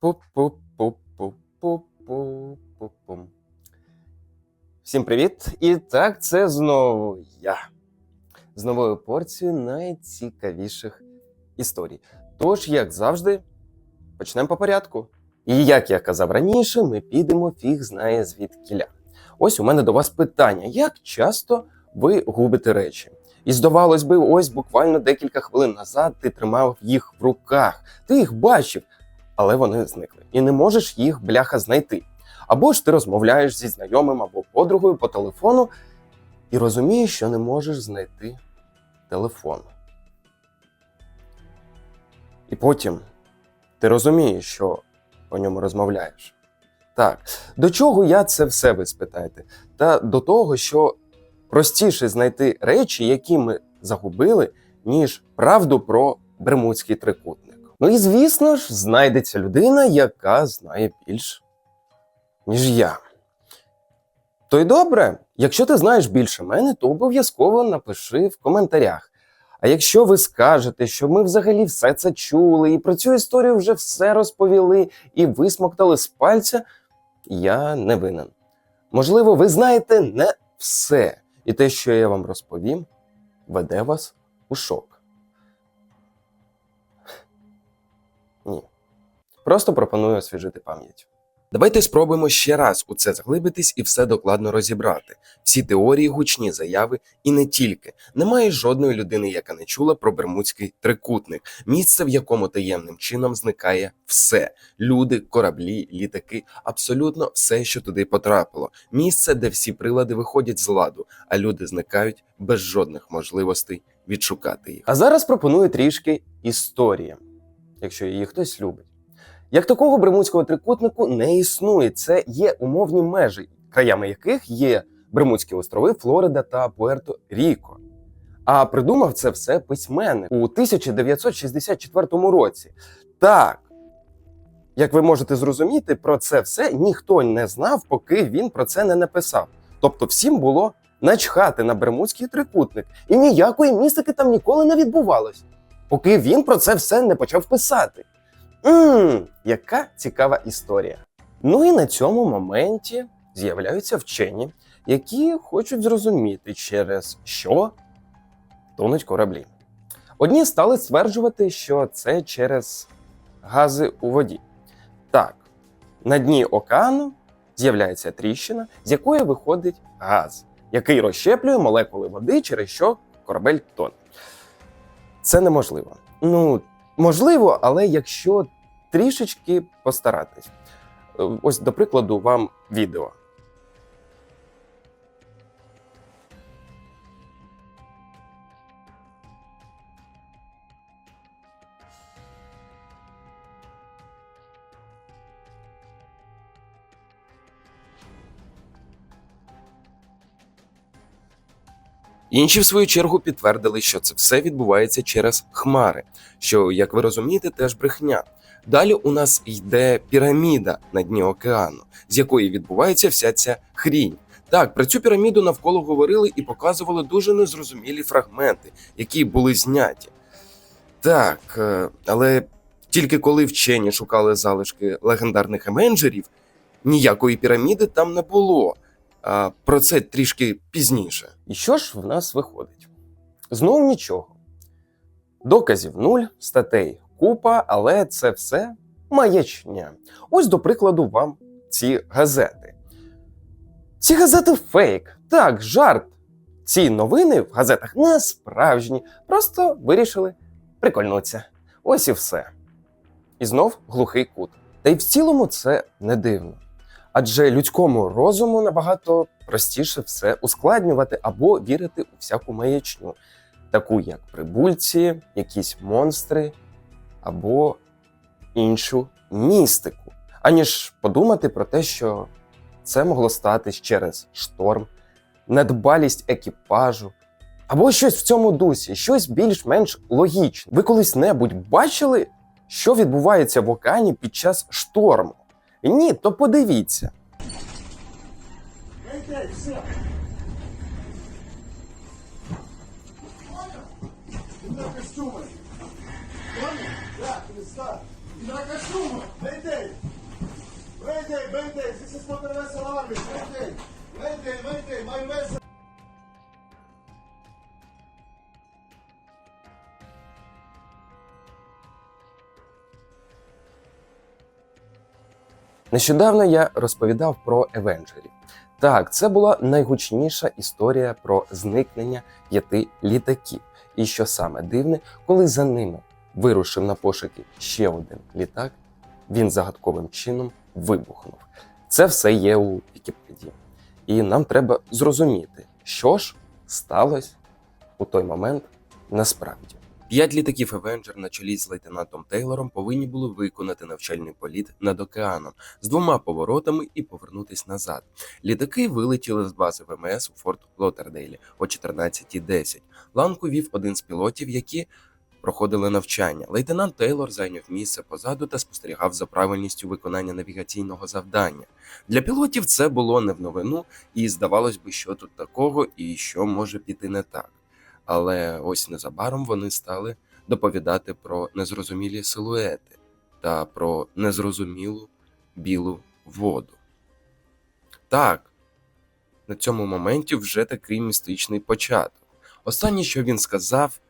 Пу-пу-пу-пу-пу-пу-пум. Всім привіт! І так, це знову я з новою порцією найцікавіших історій. Тож, як завжди, почнемо по порядку. І як я казав раніше, ми підемо фіг знає звідкіля. Ось у мене до вас питання: як часто ви губите речі? І здавалось би, ось буквально декілька хвилин назад ти тримав їх в руках, ти їх бачив, але вони зникли, і не можеш їх бляха знайти. Або ж ти розмовляєш зі знайомим або подругою по телефону і розумієш, що не можеш знайти телефон. І потім ти розумієш, що по ньому розмовляєш. Так, до чого я це все ви спитаєте? Та до того, що простіше знайти речі, які ми загубили, ніж правду про Бермудський трикутник. Ну і звісно ж, знайдеться людина, яка знає більш, ніж я. То й добре, якщо ти знаєш більше мене, то обов'язково напиши в коментарях. А якщо ви скажете, що ми взагалі все це чули, і про цю історію вже все розповіли і висмоктали з пальця, я не винен. Можливо, ви знаєте не все, і те, що я вам розповім, веде вас у шок. Просто пропоную освіжити пам'ять. Давайте спробуємо ще раз у це заглибитись і все докладно розібрати. Всі теорії, гучні заяви і не тільки. Немає жодної людини, яка не чула про Бермудський трикутник, місце, в якому таємним чином зникає все: люди, кораблі, літаки, абсолютно все, що туди потрапило. Місце, де всі прилади виходять з ладу, а люди зникають без жодних можливостей відшукати їх. А зараз пропоную трішки історії, якщо її хтось любить. Як такого Бермудського трикутнику не існує. Це є умовні межі, краями яких є Бермудські острови, Флорида та Пуерто-Ріко. А придумав це все письменник у 1964 році. Так, як ви можете зрозуміти, про це все ніхто не знав, поки він про це не написав. Тобто, всім було начхати на Бермудський трикутник, і ніякої містики там ніколи не відбувалось, поки він про це все не почав писати. Ммм, яка цікава історія. Ну і на цьому моменті з'являються вчені, які хочуть зрозуміти, через що тонуть кораблі. Одні стали стверджувати, що це через гази у воді. Так, на дні океану з'являється тріщина, з якої виходить газ, який розщеплює молекули води, через що корабель тоне. Це неможливо. Ну, можливо, але якщо трішечки постаратись. Е, Ось, до прикладу, вам відео. Інші, в свою чергу, підтвердили, що це все відбувається через хмари, що, як ви розумієте, теж брехня. Далі у нас йде піраміда на дні океану, з якої відбувається вся ця хрінь. Так, про цю піраміду навколо говорили і показували дуже незрозумілі фрагменти, які були зняті. Так, е, але тільки коли вчені шукали залишки легендарних еменджерів, ніякої піраміди там не було. Про це трішки пізніше. І що ж в нас виходить? Знову нічого. Доказів нуль, статей купа, але це все маячня. Ось, до прикладу, вам ці газети. Ці газети фейк. Так, жарт. Ці новини в газетах не справжні, просто вирішили прикольнутися. Ось і все. І знов глухий кут. Та й в цілому це не дивно. Адже людському розуму набагато простіше все ускладнювати або вірити у всяку маячню, таку як прибульці, якісь монстри або іншу містику, аніж подумати про те, що це могло статись через шторм, недбалість екіпажу. Або щось в цьому дусі, щось більш-менш логічне. Ви колись-небудь бачили, що відбувається в океані під час шторму? Ні, то подивіться. Okay, все. На костюмы. Понял? Да, перестань. Nakashuma, май Mayday, Нещодавно я розповідав про Евенджерів. Так, це була найгучніша історія про зникнення п'яти літаків. І що саме дивне, коли за ними вирушив на пошуки ще один літак, він загадковим чином вибухнув. Це все є у Вікіпедії. І нам треба зрозуміти, що ж сталося у той момент насправді. П'ять літаків Avenger на чолі з лейтенантом Тейлором повинні були виконати навчальний політ над океаном з двома поворотами і повернутись назад. Літаки вилетіли з бази ВМС у Форт Лотердейлі о 14.10. Ланку вів один з пілотів, які проходили навчання. Лейтенант Тейлор зайняв місце позаду та спостерігав за правильністю виконання навігаційного завдання. Для пілотів це було не в новину, і здавалось би, що тут такого і що може піти не так. Але ось незабаром вони стали доповідати про незрозумілі силуети та про незрозумілу білу воду. Так, на цьому моменті вже такий містичний початок. Останнє, що він сказав,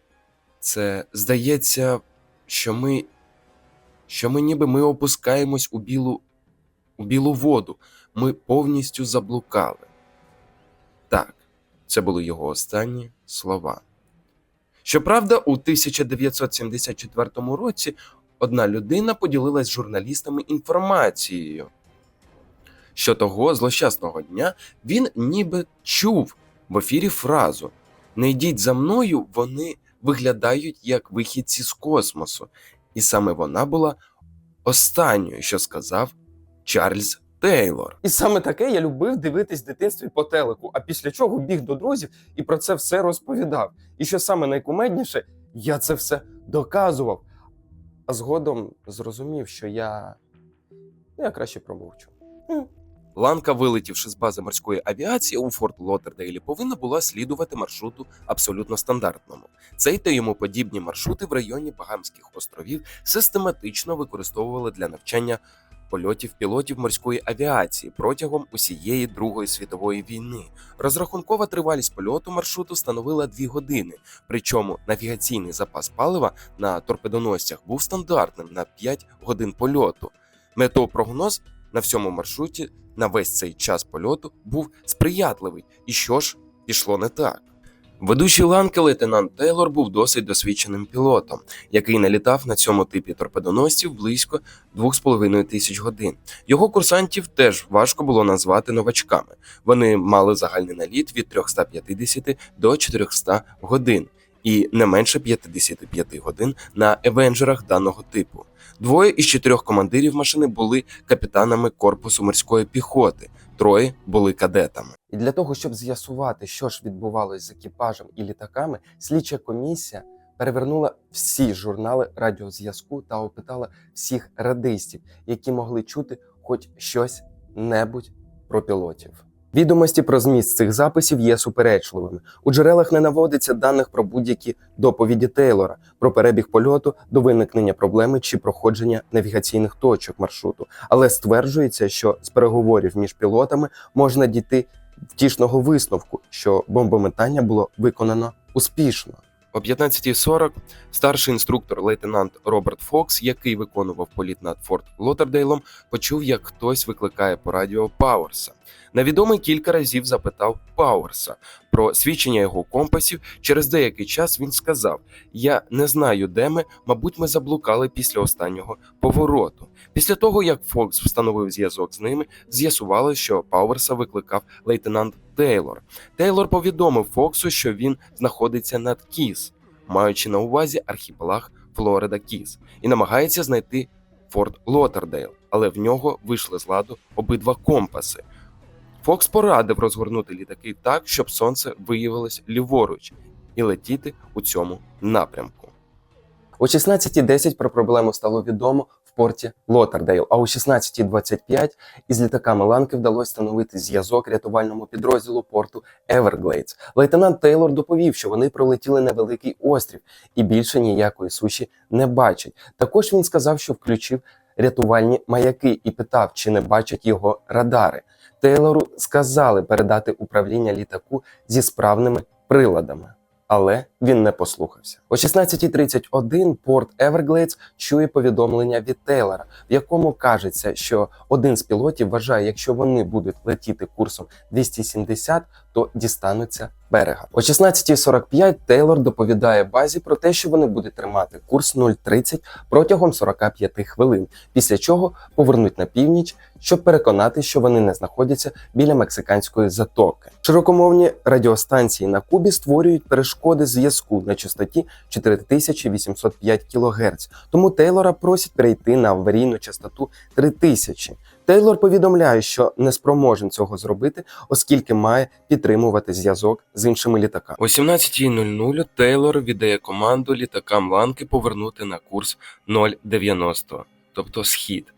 це здається, що ми, що ми ніби ми опускаємось у білу, у білу воду. Ми повністю заблукали. Так, це були його останні слова. Щоправда, у 1974 році одна людина поділилась з журналістами інформацією, що того злощасного дня він ніби чув в ефірі фразу Не йдіть за мною, вони виглядають як вихідці з космосу. І саме вона була останньою, що сказав Чарльз Тейлор. І саме таке я любив дивитись в дитинстві по телеку, а після чого біг до друзів і про це все розповідав. І що саме найкумедніше, я це все доказував. А згодом зрозумів, що я. Ну, я краще промовчу. Ланка, вилетівши з бази морської авіації у Форт Лотердейлі, повинна була слідувати маршруту абсолютно стандартному. Цей та йому подібні маршрути в районі Багамських островів систематично використовували для навчання польотів пілотів морської авіації протягом усієї Другої світової війни. Розрахункова тривалість польоту маршруту становила 2 години, причому навігаційний запас палива на торпедоносцях був стандартним на 5 годин польоту. Метеопрогноз на всьому маршруті на весь цей час польоту був сприятливий. І що ж пішло не так? Ведучий ланки лейтенант Тейлор був досить досвідченим пілотом, який налітав на цьому типі торпедоносців близько 2,5 тисяч годин. Його курсантів теж важко було назвати новачками. Вони мали загальний наліт від 350 до 400 годин і не менше 55 годин на евенджерах даного типу. Двоє із чотирьох командирів машини були капітанами корпусу морської піхоти, троє були кадетами. І для того, щоб з'ясувати, що ж відбувалось з екіпажем і літаками, слідча комісія перевернула всі журнали радіозв'язку та опитала всіх радистів, які могли чути хоч щось небудь про пілотів. Відомості про зміст цих записів є суперечливими. У джерелах не наводиться даних про будь-які доповіді Тейлора, про перебіг польоту до виникнення проблеми чи проходження навігаційних точок маршруту, але стверджується, що з переговорів між пілотами можна дійти втішного висновку, що бомбометання було виконано успішно. О 15.40 старший інструктор лейтенант Роберт Фокс, який виконував політ над Форт Лотердейлом, почув, як хтось викликає по радіо Пауерса. Невідомий кілька разів запитав Пауерса про свідчення його компасів. Через деякий час він сказав: Я не знаю, де ми, мабуть, ми заблукали після останнього повороту. Після того, як Фокс встановив зв'язок з ними, з'ясувалося, що Пауерса викликав лейтенант Тейлор. Тейлор повідомив Фоксу, що він знаходиться над Кіс, маючи на увазі архіпелаг Флорида Кіс, і намагається знайти Форт Лотердейл, але в нього вийшли з ладу обидва компаси. Фокс порадив розгорнути літаки так, щоб сонце виявилось ліворуч, і летіти у цьому напрямку. О 16.10 про проблему стало відомо порті Лотардейл. А о 16.25 із літаками Ланки вдалося встановити зв'язок рятувальному підрозділу порту Everglades. Лейтенант Тейлор доповів, що вони пролетіли невеликий острів і більше ніякої суші не бачать. Також він сказав, що включив рятувальні маяки і питав, чи не бачать його радари. Тейлору сказали передати управління літаку зі справними приладами. Але він не послухався. О 16.31 порт Everglades чує повідомлення від Тейлора, в якому кажеться, що один з пілотів вважає, якщо вони будуть летіти курсом 270, то дістануться берега. О 16.45 Тейлор доповідає базі про те, що вони будуть тримати курс 0.30 протягом 45 хвилин, після чого повернуть на північ, щоб переконати, що вони не знаходяться біля мексиканської затоки. Широкомовні радіостанції на Кубі створюють перешкоди зв'язку на частоті 4805 кГц, тому Тейлора просять перейти на аварійну частоту 3000. Тейлор повідомляє, що не спроможен цього зробити, оскільки має підтримувати зв'язок з іншими літаками. О 17.00 Тейлор віддає команду літакам ланки повернути на курс 0,90, тобто схід,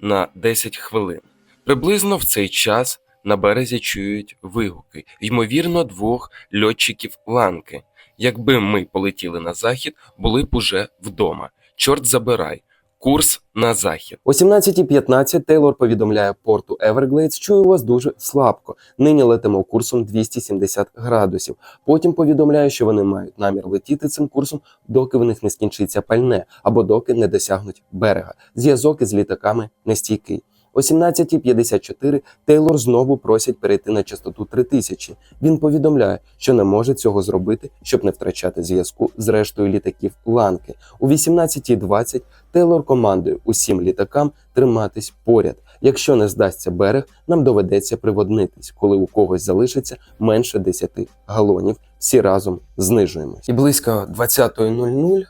на 10 хвилин. Приблизно в цей час на березі чують вигуки, ймовірно, двох льотчиків ланки. Якби ми полетіли на захід, були б уже вдома. Чорт забирай. Курс на захід. О 17.15 Тейлор повідомляє порту Everglades, чую вас дуже слабко. Нині летимо курсом 270 градусів. Потім повідомляє, що вони мають намір летіти цим курсом, доки в них не скінчиться пальне або доки не досягнуть берега. Зв'язок із літаками нестійкий. О 17.54 Тейлор знову просять перейти на частоту 3000. Він повідомляє, що не може цього зробити, щоб не втрачати зв'язку з рештою літаків ланки. У 18.20 Тейлор командує усім літакам триматись поряд. Якщо не здасться берег, нам доведеться приводнитись, коли у когось залишиться менше 10 галонів. Всі разом знижуємось. І близько 20.00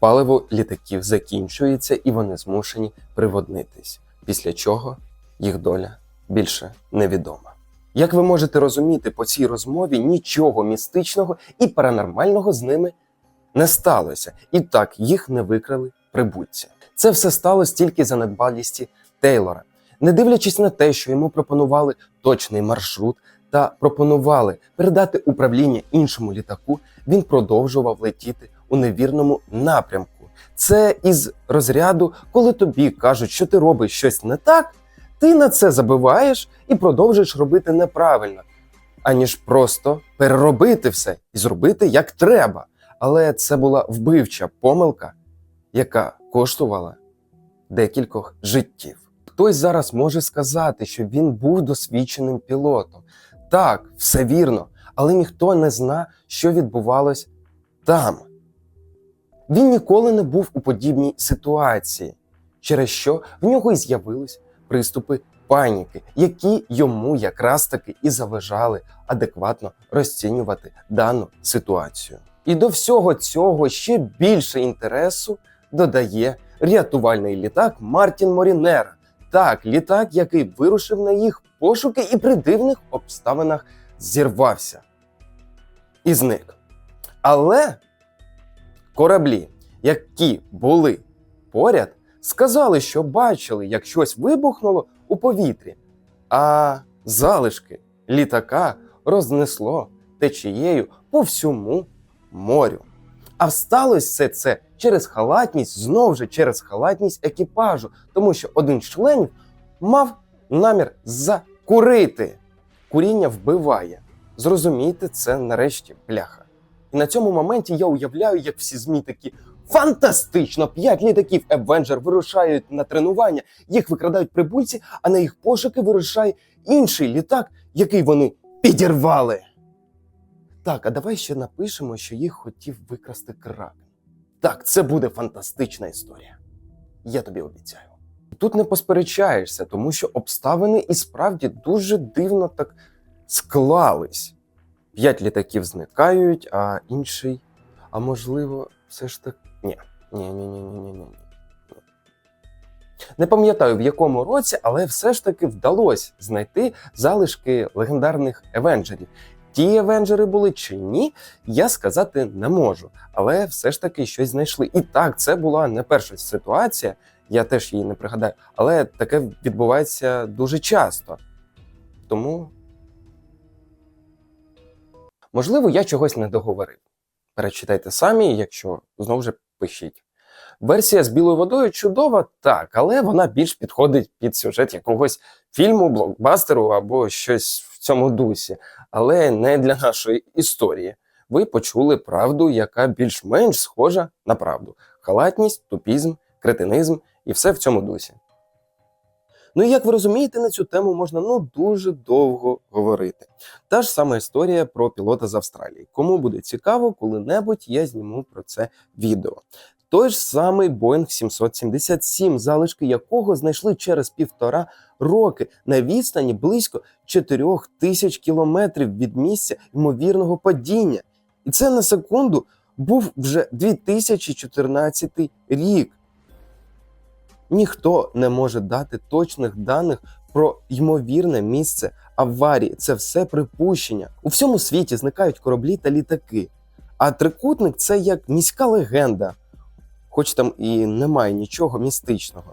паливо літаків закінчується, і вони змушені приводнитись. Після чого їх доля більше невідома. Як ви можете розуміти, по цій розмові нічого містичного і паранормального з ними не сталося, і так їх не викрали прибульці. Це все сталося тільки за недбалісті Тейлора, не дивлячись на те, що йому пропонували точний маршрут та пропонували передати управління іншому літаку, він продовжував летіти у невірному напрямку. Це із розряду, коли тобі кажуть, що ти робиш щось не так, ти на це забиваєш і продовжуєш робити неправильно, аніж просто переробити все і зробити як треба. Але це була вбивча помилка, яка коштувала декількох життів. Хтось зараз може сказати, що він був досвідченим пілотом. Так, все вірно, але ніхто не зна, що відбувалось там. Він ніколи не був у подібній ситуації, через що в нього і з'явились приступи паніки, які йому якраз таки і заважали адекватно розцінювати дану ситуацію. І до всього цього ще більше інтересу додає рятувальний літак Мартін Морінера. Так, літак, який вирушив на їх пошуки і при дивних обставинах зірвався і зник. Але кораблі, які були поряд, сказали, що бачили, як щось вибухнуло у повітрі, а залишки літака рознесло течією по всьому морю. А сталося все це через халатність, знов же через халатність екіпажу, тому що один з членів мав намір закурити. Куріння вбиває. Зрозумійте це нарешті, бляха. І на цьому моменті я уявляю, як всі ЗМІ такі фантастично! П'ять літаків Avenger вирушають на тренування, їх викрадають прибульці, а на їх пошуки вирушає інший літак, який вони підірвали. Так, а давай ще напишемо, що їх хотів викрасти кракен. Так, це буде фантастична історія. Я тобі обіцяю. Тут не посперечаєшся, тому що обставини і справді дуже дивно так склались. П'ять літаків зникають, а інший. А можливо, все ж так. Ні. Ні, ні, ні, ні, ні, ні. Не пам'ятаю в якому році, але все ж таки вдалося знайти залишки легендарних евенджерів. Ті евенджери були чи ні, я сказати не можу, але все ж таки щось знайшли. І так, це була не перша ситуація, я теж її не пригадаю. Але таке відбувається дуже часто. Тому. Можливо, я чогось не договорив. Перечитайте самі, якщо знову ж пишіть. Версія з білою водою чудова, так, але вона більш підходить під сюжет якогось фільму, блокбастеру або щось в цьому дусі, але не для нашої історії. Ви почули правду, яка більш-менш схожа на правду: халатність, тупізм, кретинизм і все в цьому дусі. Ну і як ви розумієте, на цю тему можна ну дуже довго говорити. Та ж сама історія про пілота з Австралії. Кому буде цікаво, коли-небудь я зніму про це відео. Той ж самий Boeing 777, залишки якого знайшли через півтора роки на відстані близько 4 тисяч кілометрів від місця ймовірного падіння. І це на секунду був вже 2014 рік. Ніхто не може дати точних даних про ймовірне місце аварії. Це все припущення. У всьому світі зникають кораблі та літаки. А трикутник це як міська легенда, хоч там і немає нічого містичного.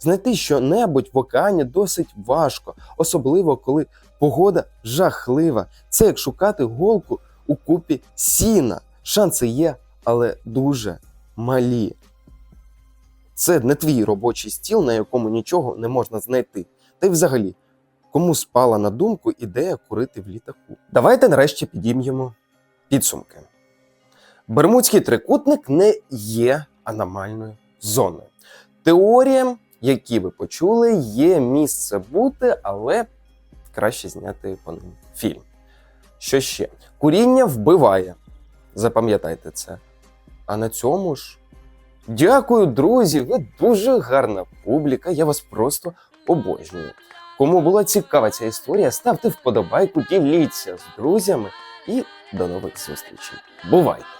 Знайти що-небудь в океані досить важко, особливо коли погода жахлива. Це як шукати голку у купі сіна. Шанси є, але дуже малі. Це не твій робочий стіл, на якому нічого не можна знайти. Та й взагалі, кому спала на думку ідея курити в літаку. Давайте нарешті підім'ємо підсумки. Бермудський трикутник не є аномальною зоною. Теоріям, які ви почули, є місце бути, але краще зняти по ним фільм. Що ще? Куріння вбиває. Запам'ятайте це. А на цьому ж. Дякую, друзі! Ви дуже гарна публіка. Я вас просто обожнюю. Кому була цікава ця історія, ставте вподобайку, діліться з друзями і до нових зустрічей. Бувайте!